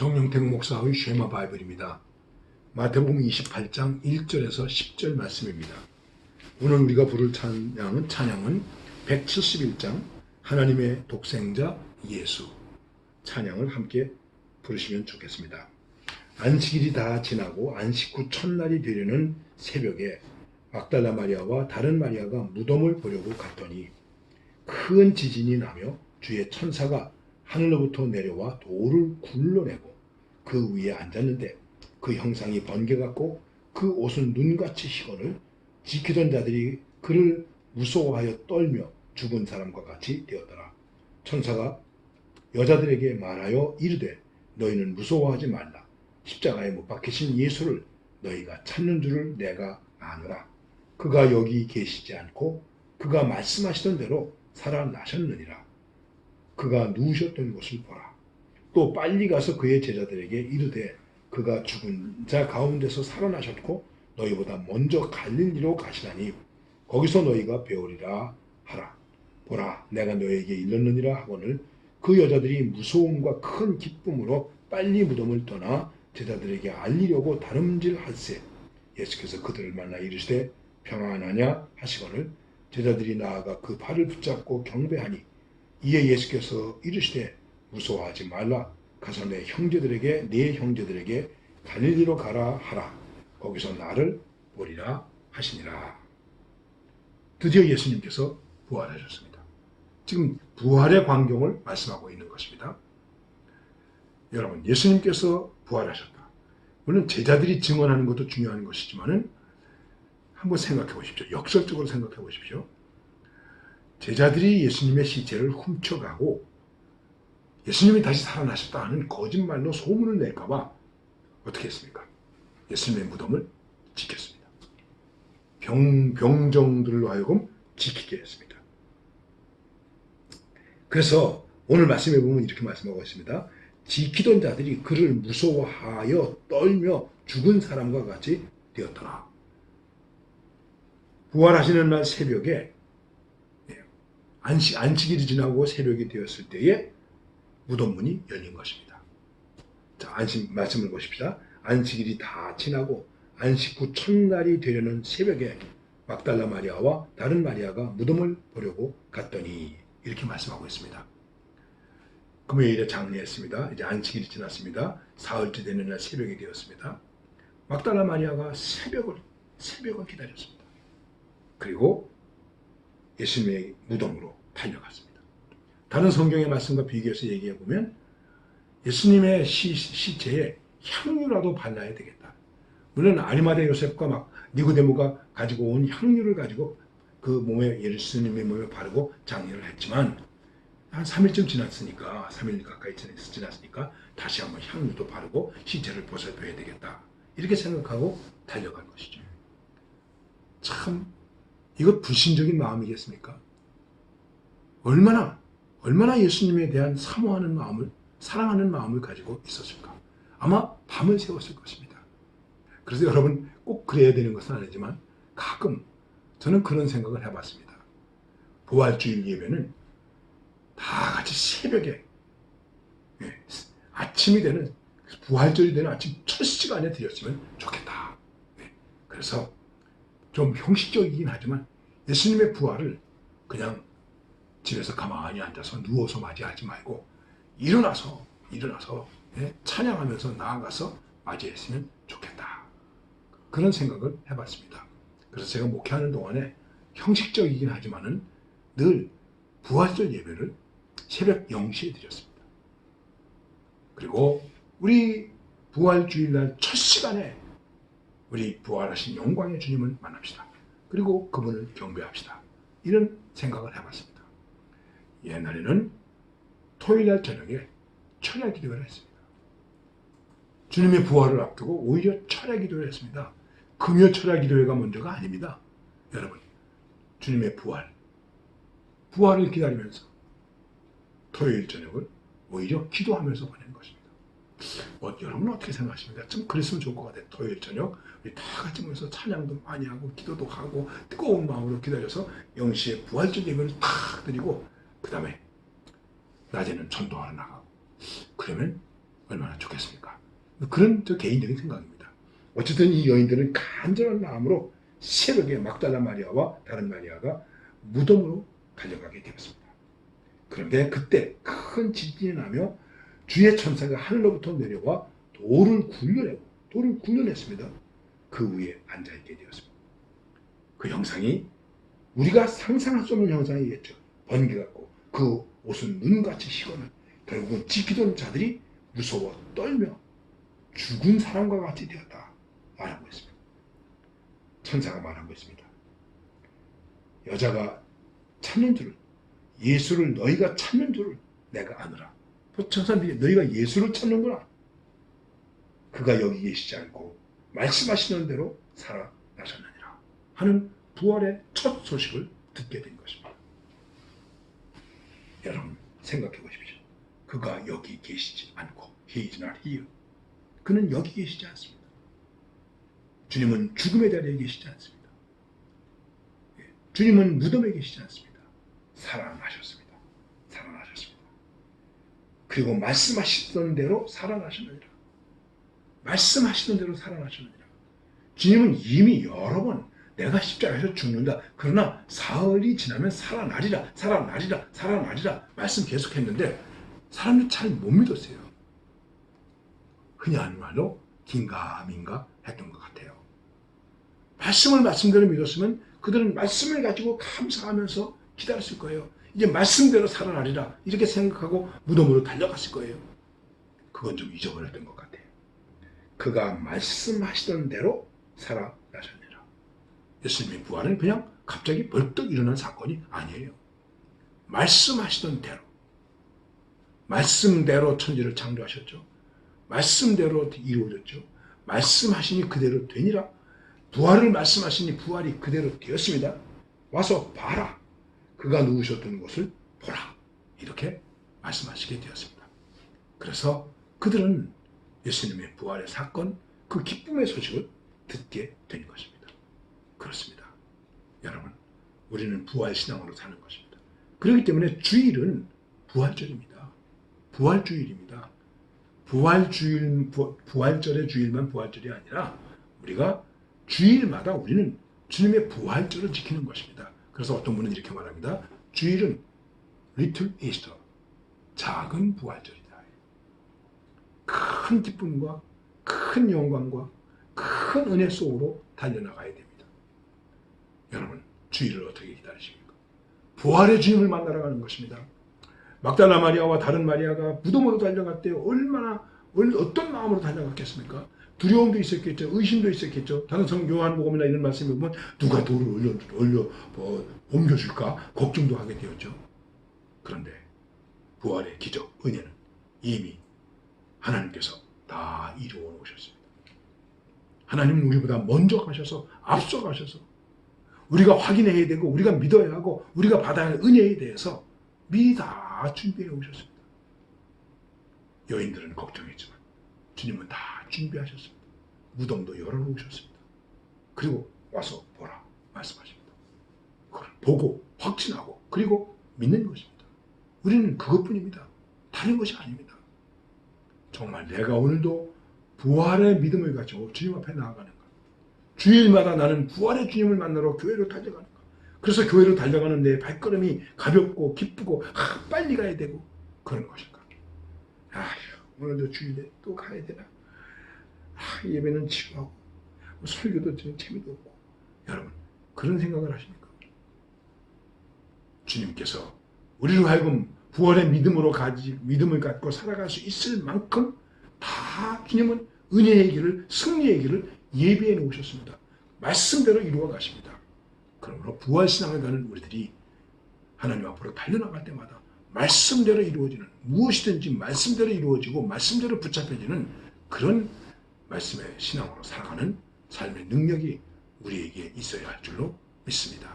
정영택 목사의 쉐마 바이블입니다. 마태복음 28장 1절에서 10절 말씀입니다. 오늘 우리가 부를 찬양은 찬양은 171장 하나님의 독생자 예수 찬양을 함께 부르시면 좋겠습니다. 안식일이 다 지나고 안식 후 첫날이 되려는 새벽에 막달라 마리아와 다른 마리아가 무덤을 보려고 갔더니 큰 지진이 나며 주의 천사가 하늘로부터 내려와 돌을 굴러내고 그 위에 앉았는데 그 형상이 번개 같고 그 옷은 눈같이 희건을 지키던 자들이 그를 무서워하여 떨며 죽은 사람과 같이 되었더라. 천사가 여자들에게 말하여 이르되 너희는 무서워하지 말라. 십자가에 못 박히신 예수를 너희가 찾는 줄을 내가 아노라. 그가 여기 계시지 않고 그가 말씀하시던 대로 살아나셨느니라. 그가 누우셨던 곳을 보라. 또 빨리 가서 그의 제자들에게 이르되 그가 죽은 자 가운데서 살아나셨고 너희보다 먼저 갈릴리로 가시나니 거기서 너희가 배우리라 하라. 보라 내가 너희에게 일렀느니라 하거늘 그 여자들이 무서움과 큰 기쁨으로 빨리 무덤을 떠나 제자들에게 알리려고 다름질할세 예수께서 그들을 만나 이르시되 평안하냐 하시거늘 제자들이 나아가 그 발을 붙잡고 경배하니 이에 예수께서 이르시되 무서워하지 말라 가서 내 형제들에게 네 형제들에게 갈릴리로 가라 하라 거기서 나를 보리라 하시니라 드디어 예수님께서 부활하셨습니다. 지금 부활의 광경을 말씀하고 있는 것입니다. 여러분 예수님께서 부활하셨다. 물론 제자들이 증언하는 것도 중요한 것이지만은 한번 생각해 보십시오. 역설적으로 생각해 보십시오. 제자들이 예수님의 시체를 훔쳐가고 예수님이 다시 살아나셨다는 거짓말로 소문을 낼까봐 어떻게 했습니까? 예수님의 무덤을 지켰습니다. 병, 병정들로 하여금 지키게 했습니다. 그래서 오늘 말씀에 보면 이렇게 말씀하고 있습니다. 지키던 자들이 그를 무서워하여 떨며 죽은 사람과 같이 되었더라. 부활하시는 날 새벽에 안식, 안식일이 지나고 새벽이 되었을 때에 무덤문이 열린 것입니다. 자, 안식, 말씀을 보십시다. 안식일이 다 지나고 안식 후 첫날이 되려는 새벽에 막달라 마리아와 다른 마리아가 무덤을 보려고 갔더니 이렇게 말씀하고 있습니다. 금요일에 장례했습니다. 이제 안식일이 지났습니다. 사흘째 되는 날 새벽이 되었습니다. 막달라 마리아가 새벽을 새벽을 기다렸습니다. 그리고 예수님의 무덤으로 달려갔습니다. 다른 성경의 말씀과 비교해서 얘기해 보면 예수님의 시, 시체에 향유라도 발라야 되겠다. 물론 아리마대 요셉과 막 니고데모가 가지고 온 향유를 가지고 그 몸에 예수님의 몸에 바르고 장례를 했지만 한 3일쯤 지났으니까 3일 가까이 지났으니까 다시 한번 향유도 바르고 시체를 보살펴야 되겠다. 이렇게 생각하고 달려간 것이죠. 참 이거 불신적인 마음이겠습니까? 얼마나 얼마나 예수님에 대한 사모하는 마음을 사랑하는 마음을 가지고 있었을까? 아마 밤을 새웠을 것입니다. 그래서 여러분 꼭 그래야 되는 것은 아니지만 가끔 저는 그런 생각을 해봤습니다. 부활주일 예배는 다 같이 새벽에 예, 아침이 되는 부활절이 되는 아침 첫 시간에 드렸으면 좋겠다. 예, 그래서 좀 형식적이긴 하지만 예수님의 부활을 그냥 집에서 가만히 앉아서 누워서 맞이하지 말고 일어나서 일어나서 예, 찬양하면서 나아가서 맞이했으면 좋겠다. 그런 생각을 해봤습니다. 그래서 제가 목회하는 동안에 형식적이긴 하지만은 늘 부활절 예배를 새벽 0시에 드렸습니다. 그리고 우리 부활주일날 첫 시간에 우리 부활하신 영광의 주님을 만납시다. 그리고 그분을 경배합시다. 이런 생각을 해봤습니다. 옛날에는 토요일날 저녁에 철야 기도를 했습니다. 주님의 부활을 앞두고 오히려 철야 기도를 했습니다. 금요 철야 기도회가 먼저가 아닙니다. 여러분, 주님의 부활, 부활을 기다리면서 토요일 저녁을 오히려 기도하면서 보낸 것입니다. 어, 여러분은 어떻게 생각하십니까? 좀 그랬으면 좋을 것 같아요. 토요일 저녁 우리 다 같이 모여서 찬양도 많이 하고 기도도 하고 뜨거운 마음으로 기다려서 0시에 부활절 예배를 탁 드리고 그 다음에 낮에는 전도하러 나가고 그러면 얼마나 좋겠습니까? 그런 저 개인적인 생각입니다. 어쨌든 이 여인들은 간절한 마음으로 새벽에 막달라 마리아와 다른 마리아가 무덤으로 달려가게 되었습니다. 그런데 그때 큰 지진이 나며 주의 천사가 하늘로부터 내려와 돌을 굴려내고 돌을 굴려냈습니다. 그 위에 앉아있게 되었습니다. 그 형상이 우리가 상상할 수 없는 형상이겠죠. 번개 같고 그 옷은 눈같이 희거나 결국은 지키던 자들이 무서워 떨며 죽은 사람과 같이 되었다 말하고 있습니다. 천사가 말하고 있습니다. 여자가 찾는 줄을 예수를 너희가 찾는 줄을 내가 아노라. 천사들이 너희가 예수를 찾는구나. 그가 여기 계시지 않고 말씀하시는 대로 살아나셨느니라 하는 부활의 첫 소식을 듣게 된 것입니다. 여러분 생각해 보십시오. 그가 여기 계시지 않고 he is not here. 그는 여기 계시지 않습니다. 주님은 죽음의 자리에 계시지 않습니다. 예, 주님은 무덤에 계시지 않습니다. 살아나셨습니다. 살아나셨습니다. 그리고 말씀하시던 대로 살아나셨느니라. 말씀하시던 대로 살아나셨느니라. 주님은 이미 여러 번 내가 십자가에서 죽는다. 그러나 사흘이 지나면 살아나리라, 살아나리라, 살아나리라 말씀 계속했는데 사람들이 잘 못 믿었어요. 하는 말로 긴가민가 했던 것 같아요. 말씀을 말씀대로 믿었으면 그들은 말씀을 가지고 감사하면서 기다렸을 거예요. 이제 말씀대로 살아나리라 이렇게 생각하고 무덤으로 달려갔을 거예요. 그건 좀 잊어버렸던 것 같아요. 그가 말씀하시던 대로 살아나셨느라. 예수님의 부활은 그냥 갑자기 벌떡 일어난 사건이 아니에요. 말씀하시던 대로. 말씀대로 천지를 창조하셨죠. 말씀대로 이루어졌죠. 말씀하시니 그대로 되니라. 부활을 말씀하시니 부활이 그대로 되었습니다. 와서 봐라. 그가 누우셨던 곳을 보라. 이렇게 말씀하시게 되었습니다. 그래서 그들은 예수님의 부활의 사건, 그 기쁨의 소식을 듣게 된 것입니다. 그렇습니다. 여러분, 우리는 부활 신앙으로 사는 것입니다. 그렇기 때문에 주일은 부활절입니다. 부활주일입니다. 부활주일, 부, 부활절의 주일만 부활절이 아니라 우리가 주일마다 우리는 주님의 부활절을 지키는 것입니다. 그래서 어떤 분은 이렇게 말합니다. 주일은 Little Easter, 작은 부활절이다. 큰 기쁨과 큰 영광과 큰 은혜 속으로 달려나가야 됩니다. 주일을 어떻게 기다리십니까? 부활의 주님을 만나러 가는 것입니다. 막달라 마리아와 다른 마리아가 무덤으로 달려갔대요. 얼마나 어떤 마음으로 달려갔겠습니까? 두려움도 있었겠죠. 의심도 있었겠죠. 다른 성 요한복음이나 이런 말씀에 보면 누가 돌을 올려 올려 뭐 옮겨줄까 걱정도 하게 되었죠. 그런데 부활의 기적 은혜는 이미 하나님께서 다 이루어 놓으셨습니다. 하나님은 우리보다 먼저 가셔서 앞서 가셔서 우리가 확인해야 되고 우리가 믿어야 하고 우리가 받아야 할 은혜에 대해서 미리 다 준비해 오셨습니다. 여인들은 걱정했지만 주님은 다 준비하셨습니다. 무덤도 열어놓으셨습니다. 그리고 와서 보라 말씀하십니다. 그걸 보고 확신하고 그리고 믿는 것입니다. 우리는 그것뿐입니다. 다른 것이 아닙니다. 정말 내가 오늘도 부활의 믿음을 가지고 주님 앞에 나아가는 것. 주일마다 나는 부활의 주님을 만나러 교회로 달려가는 것. 그래서 교회로 달려가는 내 발걸음이 가볍고 기쁘고 아, 빨리 가야 되고 그런 것인가. 아휴 오늘도 주일에 또 가야 되나. 아, 예배는 치고하고 뭐 설교도 좀 재미도 없고 여러분 그런 생각을 하십니까? 주님께서 우리로 하여금 부활의 믿음으로 가지 믿음을 갖고 살아갈 수 있을 만큼 다 주님은 은혜의 길을 승리의 길을 예비해 놓으셨습니다. 말씀대로 이루어 가십니다. 그러므로 부활 신앙을 가는 우리들이 하나님 앞으로 달려나갈 때마다 말씀대로 이루어지는 무엇이든지 말씀대로 이루어지고 말씀대로 붙잡혀지는 그런 말씀의 신앙으로 살아가는 삶의 능력이 우리에게 있어야 할 줄로 믿습니다.